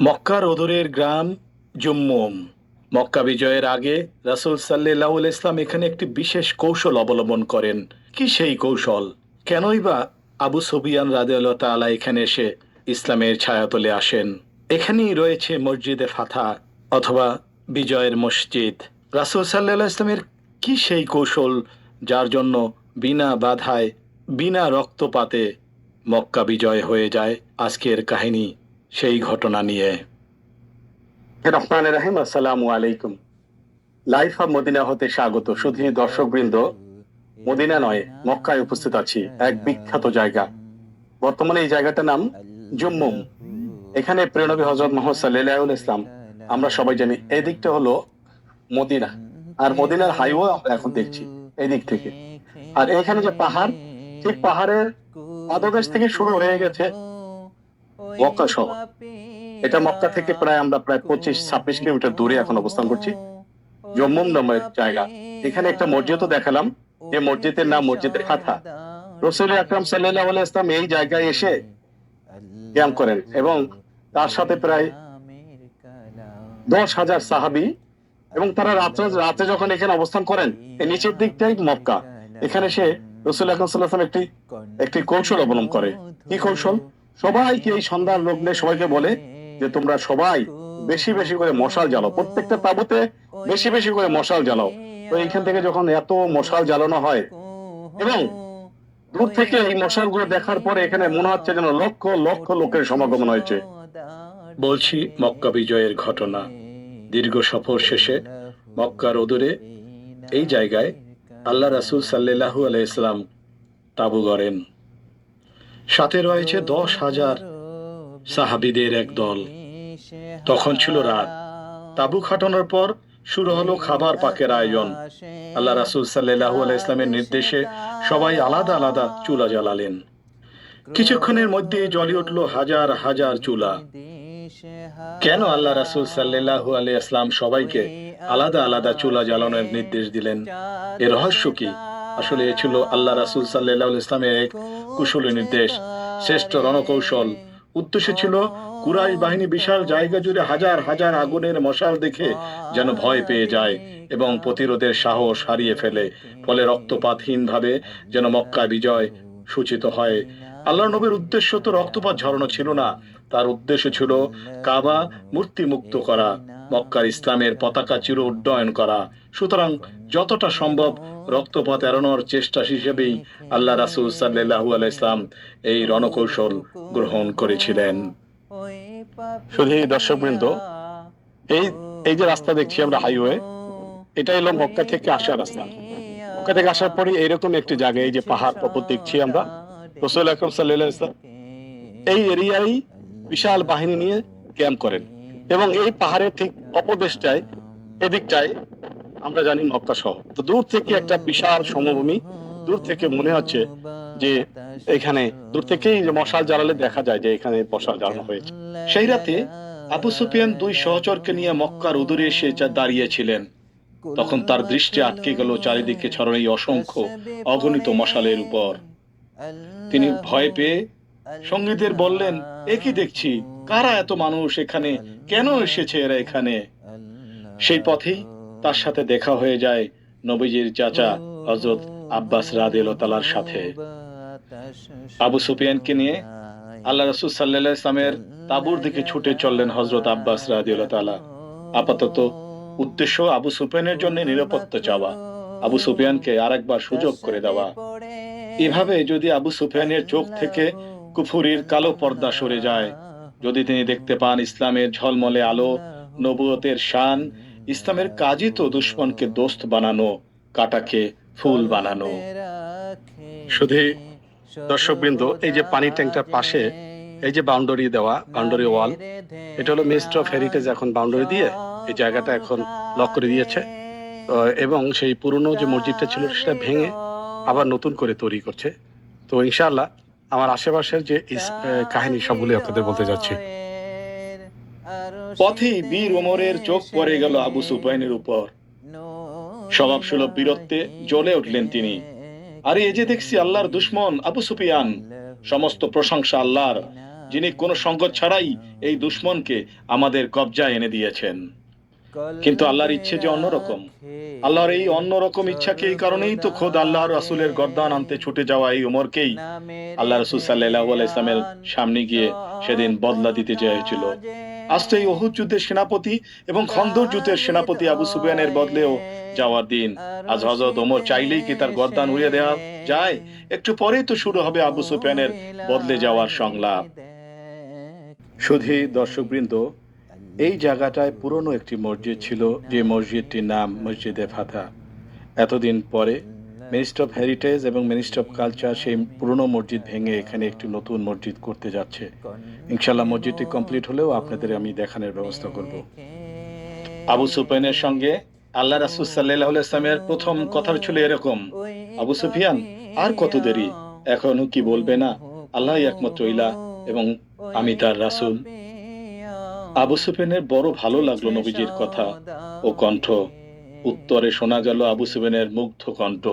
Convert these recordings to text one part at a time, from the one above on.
মক্কার ওদরের গ্রাম জুম্মুম। মক্কা বিজয়ের আগে রাসুল সাল্লাহ ইসলাম এখানে একটি বিশেষ কৌশল অবলম্বন করেন। কি সেই কৌশল? কেনই বা আবু সুবিয়ান রাদেউল্লাহ তাআলা এখানে এসে ইসলামের ছায়াতলে আসেন। এখানেই রয়েছে মসজিদে ফাথা অথবা বিজয়ের মসজিদ। রাসুল সাল্লাহ ইসলামের কি সেই কৌশল যার জন্য বিনা বাধায়, বিনা রক্তপাতে মক্কা বিজয় হয়ে যায়? আজকের কাহিনী সেই ঘটনা নিয়ে। রহমান রাহিম আলাইকুম। লাইফ মদিনা হতে স্বাগত। শুধু মদিনা নয়, মক্কায় উপস্থিত আছি। এক বিখ্যাত জায়গা। বর্তমানে এই জায়গাটার নাম জুম্মুম। এখানে প্রেরণবী হজরত মোহাম্মদ ইসলাম আমরা সবাই জানি এই দিকটা হলো মদিনা। আর মদিনার হাইওয়ে আমরা এখন দেখছি এই দিক থেকে। আর এখানে যে পাহাড়, ঠিক পাহাড়ের পাদদেশ থেকে শুরু হয়ে গেছে মক্কা শহর। এটা মক্কা থেকে প্রায় আমরা প্রায় পঁচিশ ছাব্বিশ কিলোমিটার দূরে এখন অবস্থান করছি। জম্মুম নামের জায়গা। এখানে একটা মসজিদও দেখালাম। যে মসজিদের নাম মসজিদের খাথা রসুল আকরাম সাল্লাহ ইসলাম এই জায়গায় এসে ব্যায়াম করেন এবং তার সাথে প্রায় দশ হাজার সাহাবি এবং তারা রাত্রে রাতে যখন এখানে অবস্থান করেন নিচের দিকটাই মক্কা। এখানে সে রসুল আকরাম সাল্লাহ একটি একটি কৌশল অবলম্বন করে। কি কৌশল? সবাইকে এই সন্ধ্যার লগ্নে সবাইকে বলে যে তোমরা সবাই বেশি বেশি করে মশাল জ্বালাও। প্রত্যেকটা তাবুতে বেশি বেশি করে মশাল জ্বালাও। তো এইখান থেকে যখন এত মশাল জ্বালানো হয়, এবং দূর থেকে এই মশালগুলো দেখার পরে এখানে মনে হচ্ছে যেন লক্ষ লক্ষ লোকের সমাগম হয়েছে। বলছি, মক্কা বিজয়ের ঘটনা। দীর্ঘ সফর শেষে মক্কার ওদূরে এই জায়গায় আল্লাহ রাসুল সাল্লাহু আলাইসলাম তাবু গড়েন। সাথে রয়েছে দশ হাজার সাহাবিদের এক দল। তখন ছিল রাত। তাবু খাটানোর পর শুরু হলো খাবার পাকের আয়োজন। আল্লাহ রাসুল সাল্লাহু আলাইহি ইসলামের নির্দেশে সবাই আলাদা আলাদা চুলা জ্বালালেন। কিছুক্ষণের মধ্যে জ্বলে উঠল হাজার হাজার চুলা। কেন আল্লাহ রাসুল সাল্লাহু আলাই ইসলাম সবাইকে আলাদা আলাদা চুলা জ্বালানোর নির্দেশ দিলেন? এর রহস্য কি? আসলে এ ছিল আল্লাহ রাসুল সাল্লাহ ইসলামের এক কুশলী নির্দেশ, শ্রেষ্ঠ রণকৌশল। উদ্দেশ্য ছিল কুরাইশ বাহিনী বিশাল জায়গা জুড়ে হাজার হাজার আগুনের মশাল দেখে যেন ভয় পেয়ে যায় এবং প্রতিরোধের সাহস হারিয়ে ফেলে, ফলে রক্তপাতহীন ভাবে যেন মক্কা বিজয় সূচিত হয়। আল্লাহ নবীর উদ্দেশ্য তো রক্তপাত ঝরানো ছিল না, তার উদ্দেশ্য ছিল কাবা মূর্তি মুক্ত করা। মক্কার ইসলামের পতাকা চির উড্ডয়ন করা। সুতরাং যতটা সম্ভব রক্তপাত এড়ানোর চেষ্টা হিসেবেই আল্লাহ রাসুল সাল্লাহু আলাইসলাম এই রণকৌশল গ্রহণ করেছিলেন। শুধু দর্শকবৃন্দ এই এই যে রাস্তা দেখছি আমরা হাইওয়ে এটা এলো মক্কা থেকে আসার রাস্তা। মক্কা থেকে আসার পরে এইরকম একটি জায়গায় এই যে পাহাড় পর্বত দেখছি আমরা, রসুল আকরম সাল্লাহ ইসলাম এই এরিয়ায় বিশাল বাহিনী নিয়ে ক্যাম্প করেন। এবং এই পাহাড়ের ঠিক অপদেশটায়, এদিকটায় আমরা জানি মক্কা শহর। তো দূর থেকে একটা বিশাল সমভূমি, দূর থেকে মনে হচ্ছে যে এখানে, দূর থেকেই মশাল জ্বালালে দেখা যায় যে এখানে মশাল জ্বালানো হয়েছে। সেই রাতে আবু সুফিয়ান দুই সহচরকে নিয়ে মক্কার উদূরে এসে দাঁড়িয়েছিলেন, তখন তার দৃষ্টি আটকে গেল চারিদিকে ছড়ানো এই অসংখ্য অগণিত মশালের উপর। তিনি ভয় পেয়ে সঙ্গীদের বললেন, এ কি দেখছি? কারা এত মানুষ এখানে? কেন এসেছে এরা এখানে? সেই পথেই তার সাথে দেখা হয়ে যায় নবীজির চাচা হজরত আব্বাস রাদেল তালার সাথে। আবু সুফিয়ানকে নিয়ে আল্লাহ রসুল সাল্লাহ ইসলামের তাবুর দিকে ছুটে চললেন হজরত আব্বাস রাদিউল তালা আপাতত উদ্দেশ্য আবু সুফিয়ানের জন্য নিরাপত্তা চাওয়া, আবু সুফিয়ানকে আরেকবার সুযোগ করে দেওয়া। এভাবে যদি আবু সুফিয়ানের চোখ থেকে কুফুরির কালো পর্দা সরে যায় যদি তিনি দেখতে পান ইসলামের ঝলমলে আলো, নবুয়তের শান, ইসলামের কাজই তো দুশ্মনকে দোস্ত বানানো, কাটাকে ফুল বানানো। শুধু দর্শকবৃন্দ, এই যে পানি ট্যাঙ্কটার পাশে, এই যে বাউন্ডারি দেওয়া, বাউন্ডারি ওয়াল, এটা হলো মিনিস্ট্রি অফ হেরিটেজ এখন বাউন্ডারি দিয়ে এই জায়গাটা এখন লক করে দিয়েছে। এবং সেই পুরনো যে মসজিদটা ছিল, সেটা ভেঙে আবার নতুন করে তৈরি করছে। তো ইনশাআল্লাহ আমার আশেপাশের যে এ, কাহিনী সবগুলি আপনাদের বলতে যাচ্ছি। পথেই বীর ওমরের চোখ পড়ে গেল আবু সুফয়ানের উপর। স্বভাব সুলভ বীরত্বে জ্বলে উঠলেন তিনি। আরে এই যে দেখছি আল্লাহর দুশ্মন আবু সুফিয়ান সমস্ত প্রশংসা আল্লাহর যিনি কোনো সংকট ছাড়াই এই দুশ্মনকে আমাদের কবজায় এনে দিয়েছেন। কিন্তু আল্লাহর ইচ্ছে যে অন্যরকম। আল্লাহর এই অন্যরকম ইচ্ছাকে এই কারণেই তো খোদ আল্লাহ রাসুলের গর্দান আনতে ছুটে যাওয়া এই উমরকেই আল্লাহ রসুল সাল্লাহ ইসলামের সামনে গিয়ে সেদিন বদলা দিতে চেয়েছিল আজ তো এই অহুদ যুদ্ধের সেনাপতি এবং খন্দর যুদ্ধের সেনাপতি আবু সুফিয়ানের বদলেও যাওয়ার দিন। আজ হজরত ওমর চাইলেই কি তার গর্দান উড়িয়ে দেওয়া যায়? একটু পরেই তো শুরু হবে আবু সুফিয়ানের বদলে যাওয়ার সংলাপ। শুধু দর্শকবৃন্দ এই জায়গাটায় পুরনো একটি মসজিদ ছিল, যে মসজিদটির নাম মসজিদে ফাতা। এতদিন পরে মিনিস্ট্রি অফ হেরিটেজ এবং মিনিস্ট্রি অফ কালচার সেই পুরনো মসজিদ ভেঙে এখানে একটি নতুন মসজিদ করতে যাচ্ছে। ইনশাল্লাহ মসজিদটি কমপ্লিট হলেও আপনাদের আমি দেখানোর ব্যবস্থা করব। আবু সুফিয়ানের সঙ্গে আল্লাহ রাসুল সাল্লাহ ইসলামের প্রথম কথা ছিল এরকম, আবু সুফিয়ান, আর কত দেরি? এখনও কি বলবে না? আল্লাহ একমাত্র ইলা এবং আমি তার রাসুল। আবু সুফিয়ানের বড় ভালো লাগল নবীজির কথা ও কণ্ঠ। উত্তরে শোনা গেল আবু সুফিয়ানের মুগ্ধ কণ্ঠ।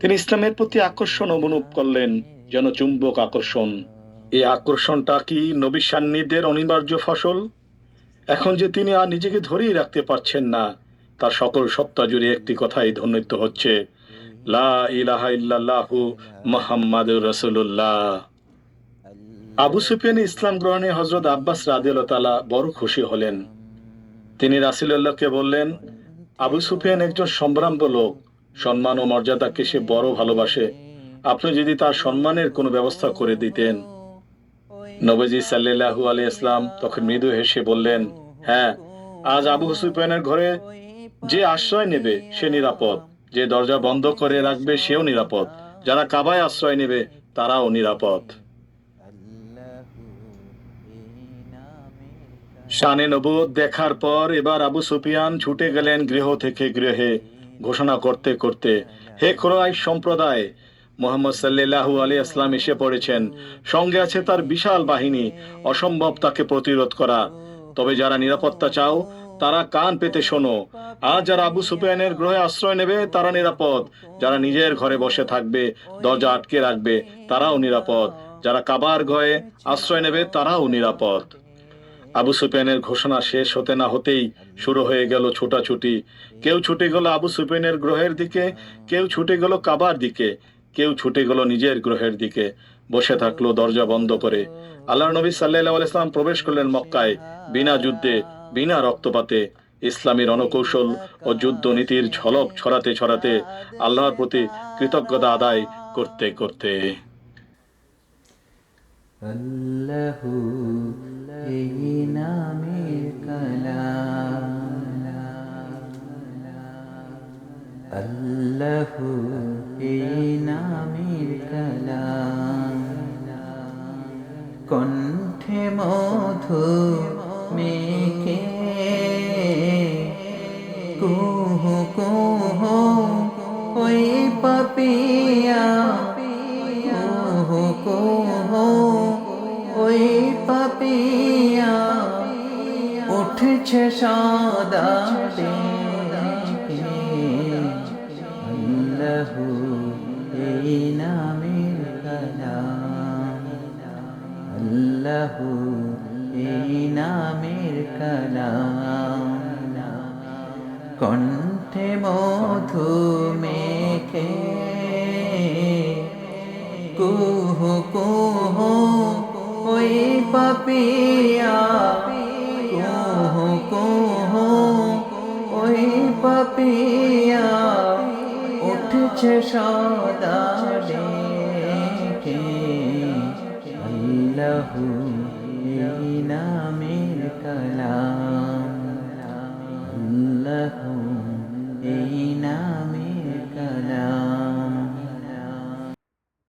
তিনি ইসলামের প্রতি আকর্ষণ অনুভব করলেন, যেন চুম্বক আকর্ষণ। এই আকর্ষণটা কি নবী সান্নিধ্যের অনিবার্য ফসল? এখন যে তিনি আর নিজেকে ধরেই রাখতে পারছেন না, তার সকল সত্তা জুড়ে একটি কথাই ধ্বনিত হচ্ছে, লা ইলাহা ইল্লাল্লাহু মুহাম্মাদুর রাসূলুল্লাহ। আবু সুফিয়ান ইসলাম গ্রহণে হজরত আব্বাস রাদিয়াল্লাহু তাআলা বড় খুশি হলেন। তিনি রাসূলুল্লাহকে বললেন, আবু সুফিয়ান একজন সম্ভ্রান্ত লোক। সম্মান ও মর্যাদাকে সে বড় ভালোবাসে। আপনি যদি তার সম্মানের কোনো ব্যবস্থা করে দিতেন। নবজি সাল্লাল্লাহু আলাইহি ইসলাম তখন মৃদু হেসে বললেন হ্যাঁ আজ আবু সুফিয়ানের ঘরে যে আশ্রয় নেবে, সে নিরাপদ। যে দরজা বন্ধ করে রাখবে, সেও নিরাপদ। যারা কাবায় আশ্রয় নেবে, তারাও নিরাপদ। শানে নবুয়ত দেখার পর এবার আবু সুফিয়ান ছুটে গেলেন গৃহ থেকে গৃহে ঘোষণা করতে করতে। হে খোরাই সম্প্রদায়, মোহাম্মদ সাল্লাল্লাহু আলী আসলাম এসে পড়েছেন। সঙ্গে আছে তার বিশাল বাহিনী, অসম্ভব তাকে প্রতিরোধ করা। তবে যারা নিরাপত্তা চাও, তারা কান পেতে শোনো। আজ যারা আবু সুফিয়ানের গ্রহে আশ্রয় নেবে, তারা নিরাপদ। যারা নিজের ঘরে বসে থাকবে, দরজা আটকে রাখবে, তারাও নিরাপদ। যারা কাবার ঘরে আশ্রয় নেবে, তারাও নিরাপদ। আবু সুফিয়ানের ঘোষণা শেষ হতে না হতেই শুরু হয়ে গেল ছোটাছুটি। কেউ ছুটে গেল আবু সুফিয়ানের গ্রহের দিকে, কেউ ছুটে গেল কাবার দিকে, কেউ ছুটে গেল নিজের গ্রহের দিকে। বসে থাকল দরজা বন্ধ করে। আল্লাহ নবী সাল্লাহ ইসলাম প্রবেশ করলেন মক্কায় বিনা যুদ্ধে, বিনা রক্তপাতে। ইসলামী রণকৌশল ও যুদ্ধ নীতির ঝলক ছড়াতে ছড়াতে আল্লাহর প্রতি কৃতজ্ঞতা আদায় করতে করতে। আল্লাহু মধু মেকে কুহু কুহু ওই পাপিয়া, কুহু কুহু ওই পাপিয়া উঠছে সদা ডেকে আল্লাহু এই নামের আল্লাহু এই নামের কালাম। কণ্ঠে মধু মেখে কুহু কুহু ওই পাপিয়া, কুহু কুহু ওই পাপিয়া উঠছে সদা ডেকে এই নামের কালাম লহু এই কালাম